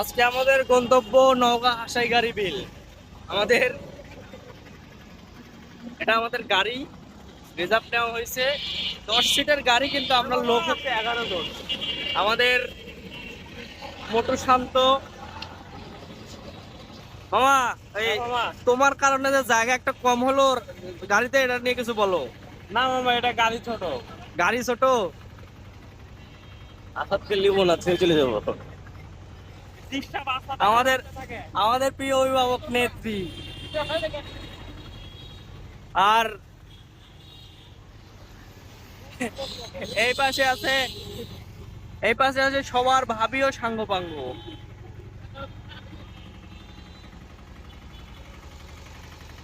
আজকে আমাদের গন্তব্য নওগাঁ হাসাইগাড়ি বিল। আমাদের এটা আমাদের গাড়ি। রিজার্ভ নেওয়া হয়েছে। দশ সিটের গাড়ি কিন্তু আমরা লোক হচ্ছে এগারো জন। আমাদের মোটর শান্ত। মামা এই তোমার কারণে যে জায়গা একটা কম হলো গাড়িতে এটা নিয়ে কিছু বলো। না মামা এটা গাড়ি ছোট। গাড়ি ছোট? আসাদকে লিব না ছেড়ে চলে যাব। আমাদের আমাদের প্রিয় অভিভাবক নেত্রী। আর এই পাশে আছে এই পাশে আছে সবার ভাবি ও সাঙ্গপাঙ্গ।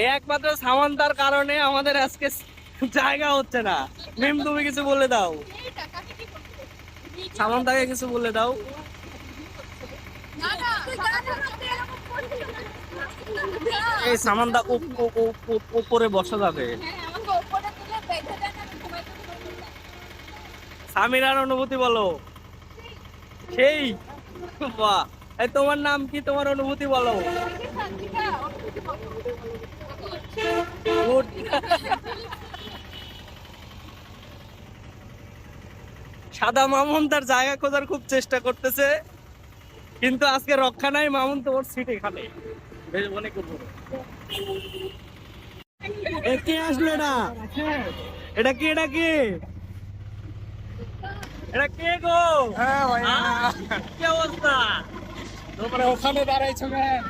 এই একমাত্র সামান্তার কারণে আমাদের আজকে জায়গা হচ্ছে না। মিম তুমি কিছু বলে দাও। সামান্তাকে কিছু বলে দাও। এই সামানটা উপ- উপ- উপ- উপ- উপরে বসা যাবে। সামিরার অনুভূতি বলো। সেই, বাহ। তোমার নাম কি? তোমার অনুভূতি বলো। সাদা মামুন তার জায়গা খোঁজার খুব চেষ্টা করতেছে। কিন্তু আজকে রক্ষা নাই মামুন তোমার সিট এখানে বেশ অনেক উপরে কে আসলো এটা? এটা কি এটা কি? এটা কে গো? কি অবস্থা? তোমরা ওখানে দাঁড়াইছো কেন?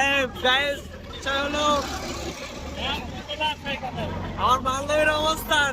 এই গাইস চলো। আমার বান্ধবীর অবস্থান।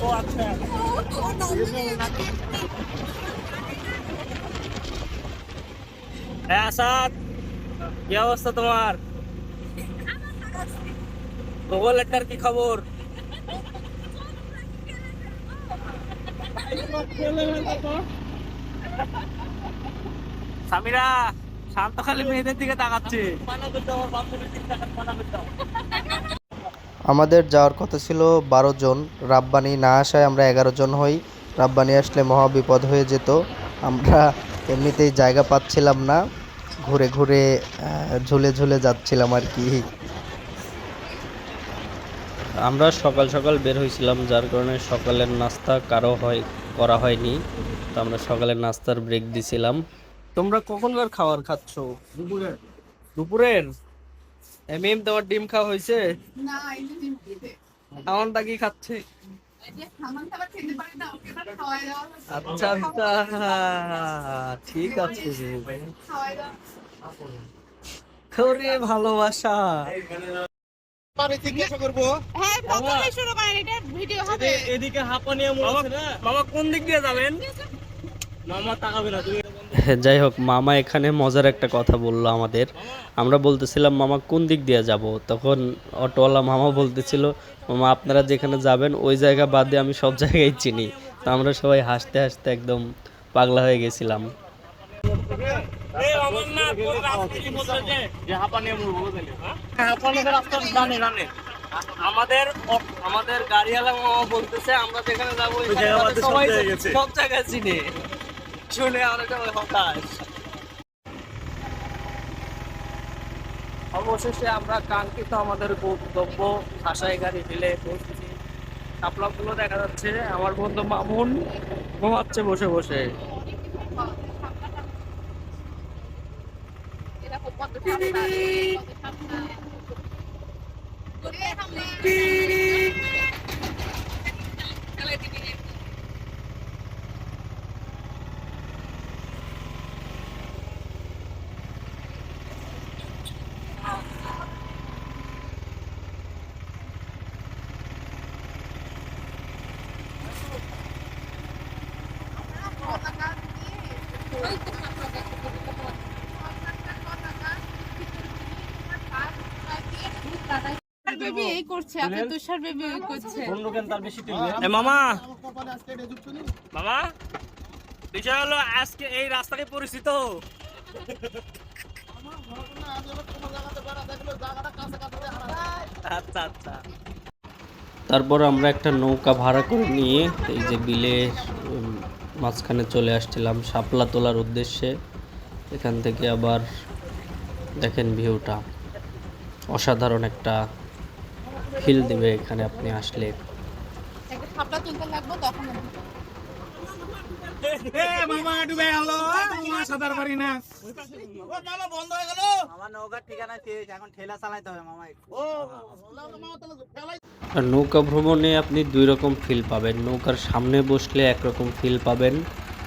ও আচ্ছা হ্যাঁ আসাদ কি অবস্থা তোমার গুগলেরটার কি খবর সামিরা শান্ত খালি মেয়েদের দিকে তাকাচ্ছে আমাদের যাওয়ার কথা ছিল বারো জন। রাব্বানি না আসায় আমরা এগারো জন হই। রাব্বানি আসলে মহা বিপদ হয়ে যেত। আমরা এমনিতেই জায়গা পাচ্ছিলাম না। ঘুরে ঘুরে ঝুলে ঝুলে যাচ্ছিলাম আর কি। আমরা সকাল সকাল বের হয়েছিলাম যার কারণে সকালের নাস্তা কারও হয় করা হয়নি। তো আমরা সকালের নাস্তার ব্রেক দিছিলাম। তোমরা কখনকার খাবার খাচ্ছ? দুপুরের? দুপুরের? এমএম তোমার ডিম খাওয়া হয়েছে? আমানটা কি খাচ্ছে? আচ্ছা আচ্ছা ঠিক আছে। ওরে ভালোবাসা। হ্যাঁ প্রথমে শুরু করেন এটা ভিডিও হবে। এদিকে হাঁপানিয়া না? মামা কোন দিক দিয়ে যাবেন? মামা তাকাবে না তুমি যাই হোক মামা এখানে মজার একটা কথা বলল আমাদের। আমরা বলতেছিলাম মামা কোন দিক দিয়ে যাব? তখন অটোওয়ালা মামা বলতেছিল মামা আপনারা যেখানে যাবেন ওই জায়গা বাদে আমি সব জায়গায় চিনি। তো আমরা সবাই হাসতে হাসতে একদম পাগলা হয়ে গেছিলাম। আমাদের আমাদের গাড়িওয়ালা মামা বলতেছে আমরা যেখানে যাব। সব জায়গায় চিনে। শুনে সবাই হতাশ। অবশেষে আমরা কাঙ্ক্ষিত আমাদের গন্তব্য আশাই গাড়ি মিলে পৌঁছেছি। গুলো দেখা যাচ্ছে, আমার বন্ধু মামুন ঘুমাচ্ছে বসে বসে। বিষয় হলো আজকে এই পরিচিত। আচ্ছা আচ্ছা। তারপর আমরা একটা নৌকা ভাড়া করে নিয়ে এই যে বিলের মাঝখানে চলে আসছিলাম শাপলা তোলার উদ্দেশ্যে। এখান থেকে আবার দেখেন ভিউটা। অসাধারণ একটা ফিল দেবে এখানে আপনি আসলে। খাপলা তুলতে লাগবো তখন এ মামা ডুবে গেল মামা সাঁতার পারি না। আর নৌকা ভ্রমণে আপনি দুই রকম ফিল পাবেন। নৌকার সামনে বসলে একরকম ফিল পাবেন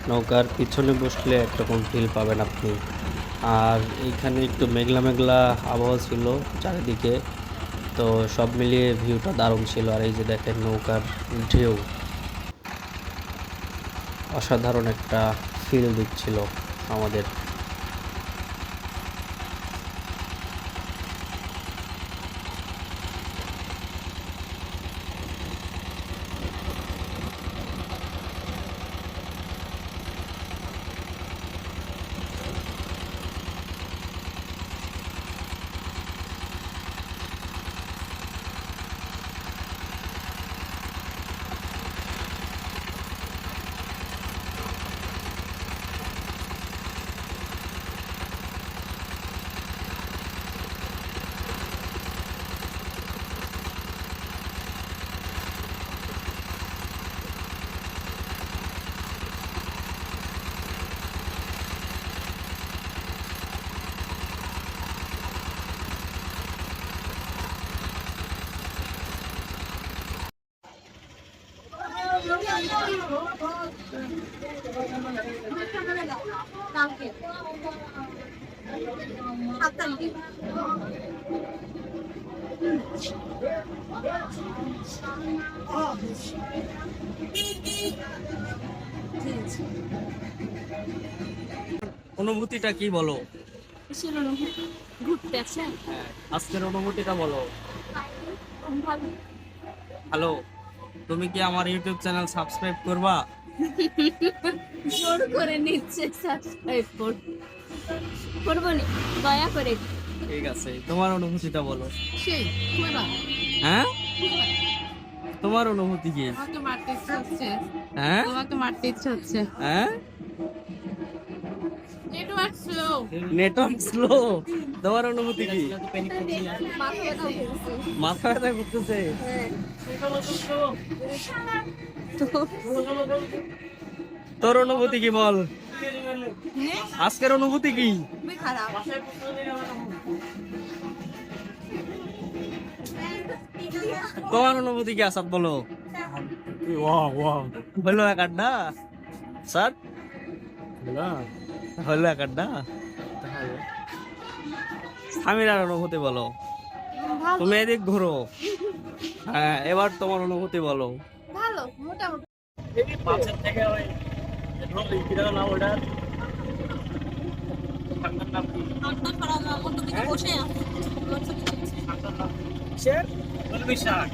নৌকার পিছনে বসলে একরকম ফিল পাবেন আপনি। আর এইখানে একটু মেঘলা মেঘলা আবহাওয়া ছিল চারিদিকে তো সব মিলিয়ে ভিউটা দারুণ ছিল। আর এই যে দেখেন নৌকার ঢেউ। অসাধারণ একটা ফিল দিচ্ছিল আমাদের অনুভূতিটা কি বলো? ঘুরতে আছে আজকের অনুভূতিটা বলো। ভালো হ্যালো তুমি কি আমার ইউটিউব চ্যানেল সাবস্ক্রাইব করবা? জোর করে নিচ্ছে সাবস্ক্রাইব কর করব নি দয়া করে ঠিক আছে তোমার অনুভূতিটা বলো। সেই হ্যাঁ? তোমার অনুভূতি কি? তোমাকে মারতে ইচ্ছে হচ্ছে। হ্যাঁ? তোমাকে মারতে ইচ্ছে হচ্ছে। হ্যাঁ? নেটওয়ার্ক স্লো নেটওয়ার্ক স্লো তোমার অনুভূতি কি? মাথা ব্যথা করতেছে। তোর অনুভূতি কি বল? আজকের অনুভূতি কি? খুবই তোমার অনুভূতি কি আসাদ বলো? ওয়াও এক আড্ডা স্যার? হলো এক আড্ডা সামিরার অনুভূতি বলো। তুমি এদিক ঘুরো। হ্যাঁ এবার তোমার অনুভূতি বলো। ভালো মোটামুটি। মাছের থেকে ওই না ওটা বসে আছে। শাক